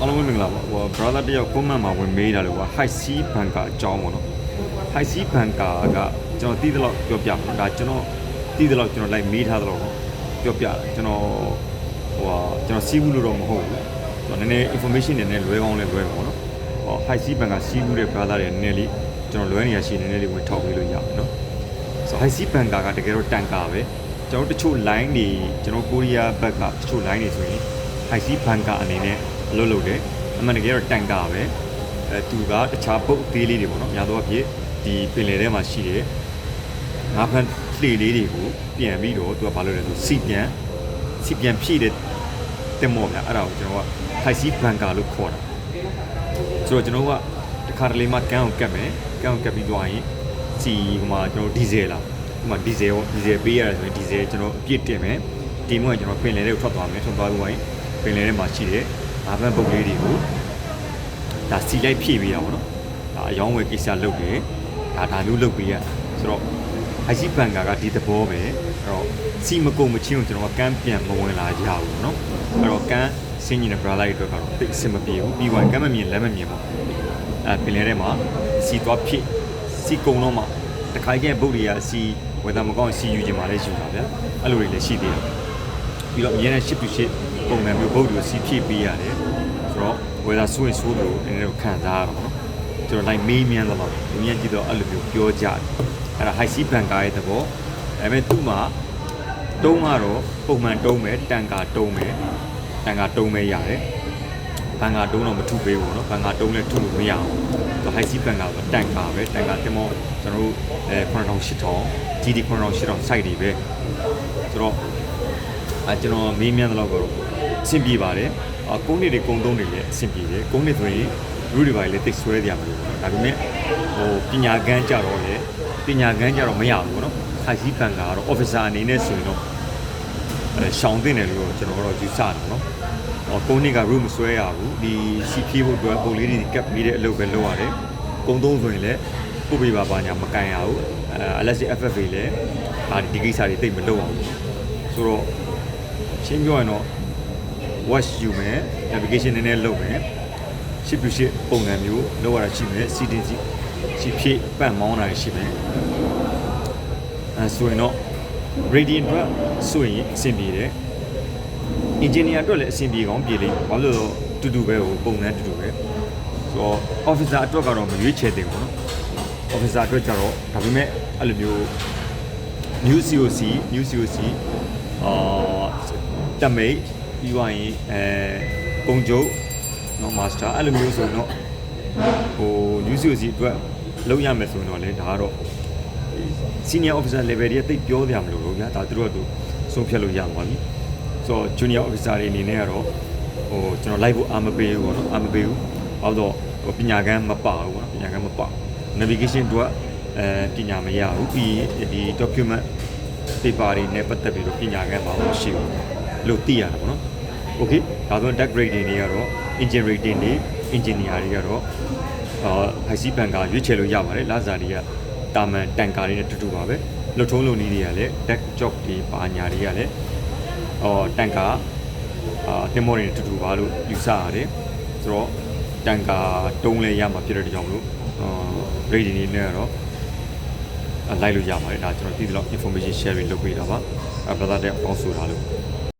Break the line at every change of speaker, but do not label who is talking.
အားလုံးပဲမင်္ဂလာပါဟို brother တယောက် comment မှာဝင်မေးတာလို့က high sea banker အကြောင်းပေါ့နော် high sea banker ကကျွန်တော်သိသလောက်ပြောပြမှာနော်ဒါကျွန်တော်သိသလောက်ကျွန်တော်လိုက်မေးထားသလောက်ပြောပြတာကျွန်တော်ဟိုဟာကျွန်တော်စီးဘူးလို့တော့မဟုတ်ဘူးကျွန်တော်နည်းနည်း information တွေနဲ့လွဲကောင်းလဲလွဲပါပေါ့နော်ဟော high sea banker စီးဘူးတဲ့ brother တွေနည်းနည်းလေးကျွန်တော်လွဲနေရရှိနည်းနည်းလေးဝင်ထောက်ပေးလို့ရမယ်နော်ဆို high sea banker ကတကယ်တော့တန်ကာပဲကျွန်တော်တို့တချို့ line တွေကျွန်တော်ကိုရီးယားဘက်ကတချို့ line တွေဆိုရင် high sea banker အနေနဲ့အလုပ်လုပ်တယ်အမှန်တကယ်တော့တန်ကာပဲအဲသူကတခြားပုတ်အသေးလေးတွေပေါ့နော်များသောအားဖြင့်ဒီပင်လယ်ထဲမှာရှိတဲ့ငါးဖန်လှေလေးတွေကိုပြန်ပြီးတော့သူကဘာလုပ်လဲဆိုစီပြန်စီပြန်ဖြည့်တဲ့တင်မော်ဗျာအဲ့ဒါကိုကျွန်တော်က high sea banker လို့ခေါ်တာဆိုတော့ကျွန်တော်ကတခါတလေမှကန်းကိုကတ်မယ်ကန်းကိုကတ်ပြီးသွားရင်စီဟိုမှာကျွန်တော်ဒီဇယ်လာဟိုမှာဒီဇယ်ရောဒီဇယ်ပေးရတယ်ဆိုရင်ဒီဇယ်ကျွန်တော်အပြည့်တင်မယ်ဒီမှကျွန်တော်ပင်လယ်ထဲကိုထွက်သွားမယ်ထွက်သွားပြီးရင် ပင်လယ်ထဲမှာရှိတဲ့ငါးဘန်းပုတ်လေးတွေကိုဒါစီလိုက်ဖြည့်ပေးတာပေါ့နော်ဒါအယောင်းဝယ်ကိစ္စလုပ်တယ်ဒါဒါလို့လုပ်ပေးရဆိုတော့ဟိုက်စီဘန်ကာကဒီသဘောပဲအဲ့တော့စီမကုန်မချင်းကိုကျွန်တော်ကကန်းပြန်မဝင်လာကြဘူးเนาะအဲ့တော့ကန်းစင်းကြီးနဲ့ brother တွေအတွက်ကတော့သိအဆင်မပြေဘူးပြီးရင်ကန်းမမြင်လက်မမြင်ပေါ့အဲပင်လယ်ထဲမှာစီသွားဖြည့်စီကုံတော့မှတခါကျရင်ပုတ်တွေကစီဝယ်တာမကောင်းစီယူခြင်းမလဲယူတာဗျအဲ့လိုတွေလည်းရှိသေးတယ်ပြီးတော့အရင်က ship to ship ပုံစံမျိုးပုတ်တွေကိုစီဖြည့်ပေးရတယ်ဆိုတော့ဝယ်တာဆိုရင်ဆိုးလို့နည်းနည်းတော့ခံစားရတော့ပေါ့နော်ကျွန်တော် line မေးမြန်းတော့အမြင်ကြည့်တော့အဲ့လိုမျိုးပြောကြတယ်အဲ့ဒါ high sea banker ရဲ့သဘောဒါပေမဲ့သူ့မှာ တုံးကတော့ပုံမှန်တုံးမယ်တန်ကာတုံးမယ်တန်ကာတုံးမယ်ရတယ်ဘန်ကာတုံးတော့မထုပေးဘူးเนาะဘန်ကာတုံးလည်းထုလို့မရအောင်သူဟိုက်စီဘန်ကာဆိုတန်ကာပဲတန်ကာတင်မောကျွန်တော်တို့အဲ9800 GD 9800 site တွေပဲဆိုတော့အဲကျွန်တော်မေးမြန်းတဲ့လောက်ကတော့ အဆင်ပြေပါတယ်အကုန်းတွေတွေကုန်းသုံးတွေလည်းအဆင်ပြေတယ်ကုန်းတွေဆိုရင်လူတွေပါလေတိတ်ဆွဲကြရမှာလို့ပေါ့နော်ဒါပေမဲ့ဟိုပညာကန်းကြတော့လေပညာကန်းကြတော့မရဘူးပေါ့နော်ဟိုက်စီဘန်ကာကတော့ officer အနေနဲ့ဆိုရင်တော့အဲရှောင်းတင်တယ်လို့ကျွန်တော်တို့ယူဆတယ်နော်။ဟောကုန်းနှစ်က room မဆွဲရဘူး။ဒီစီဖြေးဖို့အတွက်ပုံလေးတွေကပ်ပြီးတဲ့အလုပ်ပဲလုပ်ရတယ်။ကုန်းသုံးဆိုရင်လည်းပုတ်ပြပါပါညာမကန်ရဘူး။အဲ LSD FFA လည်းဒါဒီကိစ္စတွေတိတ်မလုပ်အောင်။ဆိုတော့ရှင်းပြောရင်တော့ watch ယူမယ် navigation နည်းနည်းလုပ်မယ်ရှစ်ပြရှစ်ပုံစံမျိုးလုပ်ရတာရှိမယ် CDC ရှိဖြည့်ပန့်မောင်းတာရှိမယ်အဲဆိုရင်တော့ gradient အတွက်ဆိုရင်အဆင်ပြေတယ် engineer အတွက်လည်းအဆင်ပြေကောင်းပြေလိမ့်မယ်ဘာလို့လဲတူတူပဲဟိုပုံစံတူတူပဲဆိုတော့ officer အတွက်ကတော့မရွေးချယ်တင်ဘူးနော် officer အတွက်ကျတော့ဒါပေမဲ့အဲ့လိုမျိုး new COC new COC အာတမိတ် ပြီးွားရင်အဲပုံကျုပ်နော်မာစတာအဲ့လိုမျိုးဆိုတော့ဟို new series အတွက်လုပ်ရမယ်ဆိုတော့လေဒါကတော့ senior officer level တွေတိတ်ပြောကြမလို့လို့ဗျာဒါတို့ကတော့ဆုံးဖြတ်လို့ရသွားပြီဆိုတော့ junior officer တွေအနေနဲ့ကတော့ဟိုကျွန်တော်လိုက်ဖို့အာမပေးဘူးပေါ့နော်အာမပေးဘူးဘာလို့တော့ပညာကန်းမပါဘူးပေါ့နော်ပညာကန်းမပါ navigation တို့ကအဲပညာမရဘူးပြီးဒီ document paper တွေနဲ့ပတ်သက်ပြီးတော့ပညာကန်းပါလို့ရှိဘူးလို့သိရတာပေါ့နော် okay ဒါဆို deck rating တွေကတော့ engine rating တွေ engineer တွေကတော့အာ high sea banker ရွေးချယ်လို့ရပါတယ်လာဇာတွေကတာမန်တန်ကာတွေနဲ့တူတူပါပဲလှုပ်ထုံးလုံနည်းတွေကလည်း deck job တွေပါညာတွေကလည်းအော်တန်ကာအာတင်မောတွေနဲ့တူတူပါလို့ယူဆရတယ်ဆိုတော့တန်ကာတုံးလဲရမှာဖြစ်တဲ့ကြောင့်မလို့အာ rating တွေနဲ့ကတော့လိုက်လို့ရပါတယ်ဒါကျွန်တော်သိသလောက် information sharing လုပ်ပေးတာပါအဲ brother တဲ့ပေါင်းဆိုတာလို့